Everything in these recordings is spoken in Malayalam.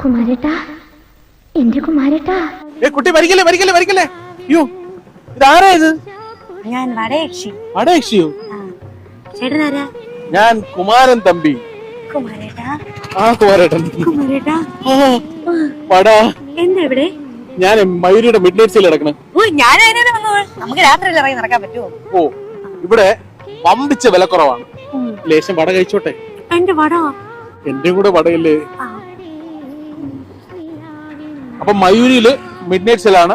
കുമാരേട്ടാ എന്റെ കുമാരേട്ടാ. ഏ കുട്ടി മരിക്കല്ലേ മരിക്കല്ലേ മരിക്കല്ലേ? അയ്യോ ഇതാരാ ഇത്? ഞാൻ വടയക്ഷി. വടയക്ഷിയോ? ചേട്ടനാരാ? ഞാൻ കുമാരൻ തമ്പി. കുമാരേട്ടാ. ആ കുമാരേട്ടൻ. എന്താ ഇവിടെ? ഞാൻ മയൂരിയുടെ മിഡ് നൈറ്റ് സെയിൽ കിടക്കണേ ഓ ഞാൻ വന്നു നമുക്ക് ഇറങ്ങി നടക്കാൻ പറ്റുമോ? ഓ ഇവിടെ വമ്പിച്ച വിലക്കുറവാണ്. ലേശം വട കഴിച്ചോട്ടെ. എന്റെ വട? എന്റെ കൂടെ വടയില്ലേ? അപ്പൊ മയൂരിയിൽ മിഡ് നൈറ്റ് സെയിലാണ്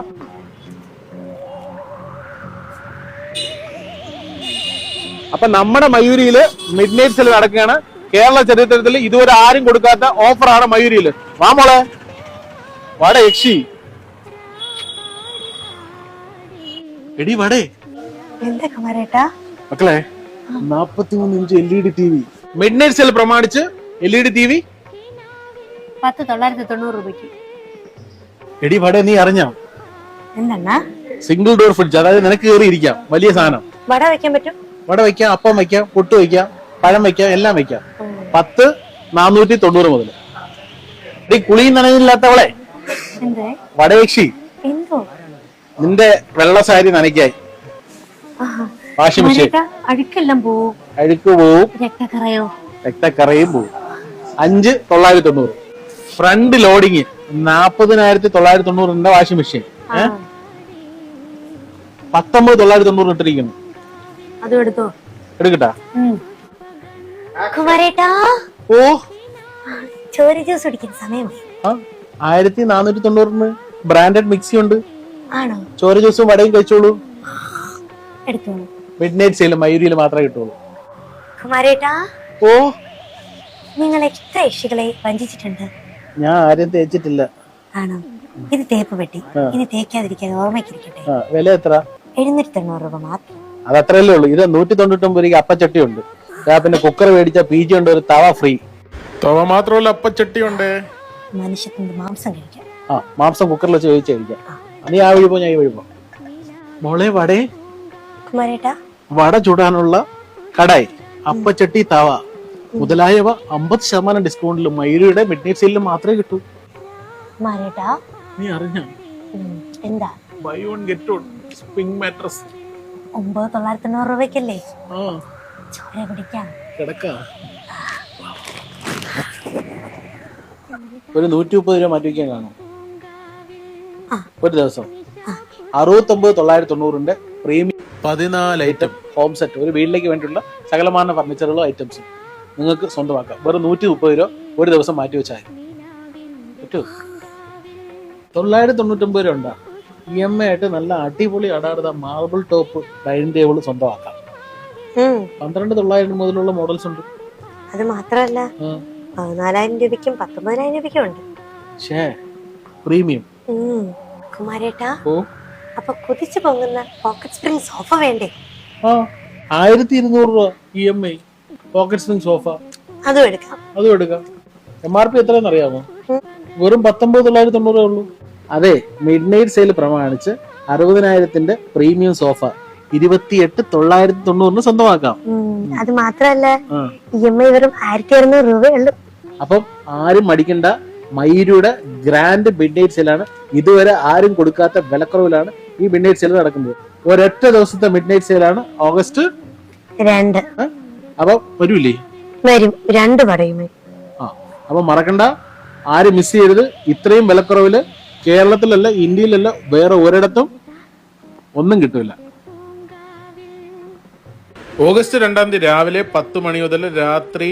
അപ്പൊ നമ്മുടെ മയൂരിയിൽ മിഡ് നൈറ്റ് സെൽ നടക്കുകയാണ്. കേരള ചരിത്രത്തിൽ ഇതുവരെ ആരും കൊടുക്കാത്ത ഓഫറാണ് മയൂരിയിൽ. വാ മോളെ. വട യക്ഷി. എടി വടേ. എന്താ കുമാരേട്ടാ? മക്കളെ നാപ്പത്തിമൂന്ന് inch L E D T V midnight sale പ്രമാണിച്ച് L E D T V പത്ത് തൊള്ളായിരത്തി തൊണ്ണൂറ് രൂപയ്ക്ക്. എടി വട നീ അറിഞ്ഞോ? എന്തെണ്ണ സിംഗിൾ ഡോർ ഫ്രിഡ്ജ് അതായത് നിനക്ക് കയറി ഇരിക്കാം വലിയ സാധനം. വട വെക്കാൻ പറ്റും? വട വെക്കാം അപ്പം വെക്കാം പുട്ട് വെക്കാം പഴം വെക്കാം എല്ലാം വെക്കാം പത്ത് നാനൂറ്റി തൊണ്ണൂറ് മുതൽ ഈ കുളിയും നനഞ്ഞില്ലാത്തവളെ വടയക്ഷി നിന്റെ വെള്ള സാരി നനയ്ക്കായി. Washing machine. അഴുക്കെല്ലാം പോവും. അഴുക്ക് പോവും. രക്തക്കറയോ? രക്തക്കറയും പോവും. അഞ്ച് തൊള്ളായിരത്തി തൊണ്ണൂറ്. Front loading. നാപ്പതിനായിരത്തി തൊള്ളായിരത്തി തൊണ്ണൂറിന്റെ വാഷിംഗ് മെഷീൻ പത്തൊമ്പത് തൊള്ളായിരത്തി തൊണ്ണൂറ് ഇട്ടിരിക്കുന്നു. അതും എടുത്തോ? എടുക്കട്ടാ. ഓ. ചോര ജ്യൂസ് കുടിക്കുന്ന സമയമായി ആയിരത്തി നാനൂറ്റി തൊണ്ണൂറിന് ബ്രാൻഡഡ് മിക്സി ഉണ്ട്. ആണോ? ചോര ജ്യൂസും വടയും കഴിച്ചോളൂ. എടുത്തോളൂ. മിഡ് നൈറ്റ് സെയിൽ മയൂരിയിൽ മാത്രമേ കിട്ടുള്ളൂ. കുമാരേട്ടാ? ഓ. നിങ്ങൾ എത്ര യക്ഷികളെ വഞ്ചിച്ചിട്ടുണ്ട്? ഞാൻ ആരും തേച്ചിട്ടില്ല. ആണോ? ഇത് തേപ്പ് പെട്ടി. ഇനി തേക്കാതിരിക്കാൻ ഓർമ്മയ്ക്കിരിക്കട്ടെ. ആ വില എത്ര? എഴുന്നൂറ്റി തൊണ്ണൂറ് രൂപ മാത്രം. അത് അത്രയല്ലേ ഉള്ളൂ. ഇത് നൂറ്റി തൊണ്ണൂറ്റൊമ്പത് രൂപയ്ക്ക് അപ്പച്ചട്ടി ഉണ്ട് പിന്നെ കുക്കർ മേടിച്ച പി ജി ഉണ്ട് ഒരു തവ ഫ്രീ. തവ മാത്രമല്ല അപ്പച്ചട്ടി ഉണ്ട് മനുഷ്യത്തിന്റെ മാംസം കഴിക്കാം. ആ മാംസം കുക്കറിൽ വെച്ച് ചോദിച്ചു കഴിക്കാം. നീ ആ വഴി പോ ഞാൻ ഈ വഴി പോ. മോളെ വടേ. കുമാരേട്ടാ. വട ചുടാനുള്ള കടായി. അപ്പച്ചട്ടി തവ. മുതലായവ അമ്പത് ശതമാനം ഡിസ്കൗണ്ടിലും മയൂരിയുടെ മിഡ് നൈറ്റ് സെയിലിൽ മാത്രമേ കിട്ടൂ. കുമാരേട്ടാ നീ അറിഞ്ഞ? എന്താ? Buy one get one spring mattress ഒമ്പത് തൊള്ളായിരത്തി തൊണ്ണൂറ് രൂപയ്ക്കല്ലേ? ചോര പിടിക്കാം കിടക്കാം. ഒരു നൂറ്റി മുപ്പത് രൂപ മാറ്റി വയ്ക്കാൻ കാണും. ഒരു ദിവസം. അറുപത്തൊമ്പത് തൊള്ളായിരത്തി തൊണ്ണൂറിന്റെ പ്രീമിയം. പതിനാല് ഐറ്റം ഹോം സെറ്റ് ഒരു വീട്ടിലേക്ക് വേണ്ടിയുള്ള സകലമാന ഫർണിച്ചറുകളും ഐറ്റംസും നിങ്ങൾക്ക് സ്വന്തമാക്കാം. വെറും നൂറ്റി മുപ്പത് രൂപ ഒരു ദിവസം മാറ്റി വെച്ചാൽ പറ്റുമോ തൊള്ളായിരത്തി തൊണ്ണൂറ്റൊമ്പത് രൂപ ഉണ്ടാ? ഇ എം ഐ ആയിട്ട് നല്ല അടിപൊളി അടാടുന്ന മാർബിൾ ടോപ്പ് ഡൈനിങ് ടേബിൾ സ്വന്തമാക്കാം. പന്ത്രണ്ട് തൊള്ളായിരം മുതലുള്ള മോഡൽസ് ഉണ്ട്. അത് മാത്രമല്ല. പതിനാലായിരം രൂപയ്ക്കും പത്തൊമ്പതിനായിരം രൂപയ്ക്കും ഉണ്ട്. ഷേ പ്രീമിയം കുമാരേട്ടാ ഓ. അപ്പൊ കുതിച്ചു പൊങ്ങുന്ന പോക്കറ്റ് സ്പ്രിംഗ് സോഫ വേണ്ടേ? ആയിരത്തി ഇരുന്നൂറ് രൂപ E M I. Pocket spring sofa അതും എടുക്കാം. അതും എടുക്കാം. എം ആർ പി എത്രയെന്ന് അറിയാമോ? വെറും പത്തൊമ്പത് തൊള്ളായിരത്തി തൊണ്ണൂറേ ഉള്ളൂ. അതെ മിഡ് നൈറ്റ് സെയിൽ പ്രമാണിച്ച് അറുപതിനായിരത്തിന്റെ പ്രീമിയം സോഫ ഇരുപത്തിയെട്ട് തൊള്ളായിരത്തി തൊണ്ണൂറിന് സ്വന്തമാക്കാം. അത് മാത്രമല്ല ആ. ഇ എം ഐ വെറും ആയിരത്തി അറുന്നൂറ് രൂപയുള്ളൂ. അപ്പം ആരും മടിക്കണ്ട മയൂരിയുടെ ഗ്രാൻഡ് മിഡ് നൈറ്റ് സെയിലാണ് ഇതുവരെ ആരും കൊടുക്കാത്ത വിലക്കുറവിലാണ് ഈ മിഡ് നൈറ്റ് സെയിൽ നടക്കുന്നത്. ഒരൊറ്റ ദിവസത്തെ മിഡ് നൈറ്റ് സെയിലാണ് ഓഗസ്റ്റ് രണ്ട്? അപ്പം വരൂലേ? വരും. രണ്ട് പടയുമേ ആ അപ്പൊ മറക്കണ്ട. ആരും മിസ് ചെയ്യരുത്. ഇത്രയും വിലക്കുറവിൽ കേരളത്തിലല്ല ഇന്ത്യയിലല്ല വേറെ ഒരിടത്തും ഒന്നും കിട്ടൂല. ഓഗസ്റ്റ് രണ്ടാം തീയതി രാവിലെ പത്ത് മണി മുതൽ രാത്രി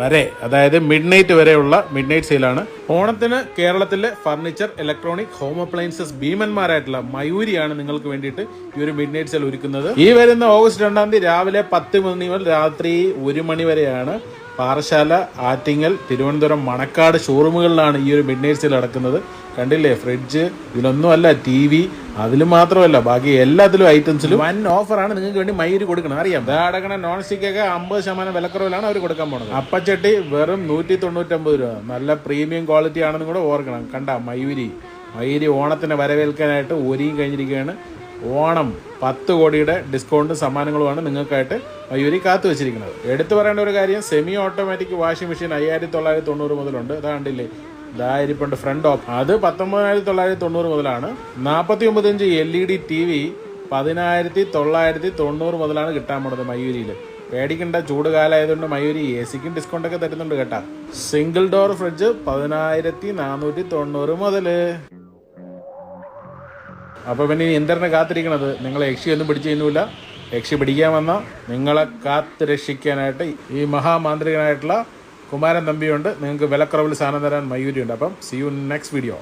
വരെ അതായത് മിഡ് നൈറ്റ് വരെയുള്ള മിഡ് നൈറ്റ് സെയിലാണ് ഓണത്തിന് കേരളത്തിലെ ഫർണിച്ചർ ഇലക്ട്രോണിക് ഹോം അപ്ലയൻസസ് ഭീമന്മാരായിട്ടുള്ള മയൂരിയാണ് നിങ്ങൾക്ക് വേണ്ടിയിട്ട് ഈ ഒരു മിഡ് നൈറ്റ് സെയിൽ ഒരുക്കുന്നത്. ഈ വരുന്ന ഓഗസ്റ്റ് രണ്ടാം തീയതി രാവിലെ പത്ത് മണി മുതൽ രാത്രി ഒരു മണി വരെയാണ്. പാറശാല ആറ്റിങ്ങൽ തിരുവനന്തപുരം മണക്കാട് ഷോറൂമുകളിലാണ് ഈ ഒരു മിഡ് നൈറ്റ് സെയിൽ നടക്കുന്നത്. കണ്ടില്ലേ? ഫ്രിഡ്ജ് ഇതിലൊന്നും അല്ല ടി വി അതിലും മാത്രമല്ല ബാക്കി എല്ലാത്തിലും ഐറ്റംസിലും. വൻ ഓഫറാണ് നിങ്ങൾക്ക് വേണ്ടി മൈര് കൊടുക്കണം. അറിയാം. അടക്കണ നോൺ സ്റ്റിക്കൊക്കെ അമ്പത് ശതമാനം വിലക്കുറവിലാണ് അവർ കൊടുക്കാൻ പോകുന്നത് അപ്പച്ചട്ടി വെറും നൂറ്റി തൊണ്ണൂറ്റമ്പത് രൂപ. നല്ല പ്രീമിയം ക്വാളിറ്റി ആണെന്നും കൂടെ ഓർക്കണം. കണ്ട മയൂരി. മയൂരി ഓണത്തിനെ വരവേൽക്കാനായിട്ട് ഒരുങ്ങി കഴിഞ്ഞിരിക്കുകയാണ്. ഓണം പത്ത് കോടിയുടെ ഡിസ്കൗണ്ടും സമ്മാനങ്ങളുമാണ് നിങ്ങൾക്കായിട്ട് മയൂരി കാത്തു വെച്ചിരിക്കുന്നത്. എടുത്തു പറയേണ്ട ഒരു കാര്യം സെമി ഓട്ടോമാറ്റിക് വാഷിംഗ് മെഷീൻ അയ്യായിരത്തി തൊള്ളായിരത്തി തൊണ്ണൂറ് മുതലുണ്ട്. അതാ കണ്ടില്ലേ? ഇതാ ഇരിപ്പുണ്ട് ഫ്രണ്ട് ഓഫ് അത് പത്തൊമ്പതിനായിരത്തി തൊള്ളായിരത്തി തൊണ്ണൂറ് മുതലാണ്. നാൽപ്പത്തി ഒമ്പത് inch L E D T V പതിനായിരത്തി തൊള്ളായിരത്തി തൊണ്ണൂറ് മുതലാണ് കിട്ടാൻ പോണത് മയൂരിയിൽ പേടിക്കേണ്ട ചൂട് കാലമായതുകൊണ്ട് മയൂരി എ സിക്കും ഡിസ്കൗണ്ട് ഒക്കെ തരുന്നുണ്ട് കേട്ടാ. സിംഗിൾ ഡോർ ഫ്രിഡ്ജ് പതിനായിരത്തി നാനൂറ്റി തൊണ്ണൂറ് മുതൽ. അപ്പൊ പിന്നെ ഇനി എന്തിനാണ് കാത്തിരിക്കണത്. നിങ്ങളെ പിടിച്ചു ചെയ്യുന്നില്ല യക്ഷി പിടിക്കാൻ വന്ന നിങ്ങളെ കാത്ത് രക്ഷിക്കാനായിട്ട് ഈ മഹാമാന്ത്രികനായിട്ടുള്ള കുമാരൻ തമ്പിയുണ്ട്. നിങ്ങൾക്ക് വിലക്കുറവിൽ സാധനം തരാൻ മയൂരിയുണ്ട്. അപ്പം സി യു നെക്സ്റ്റ് വീഡിയോ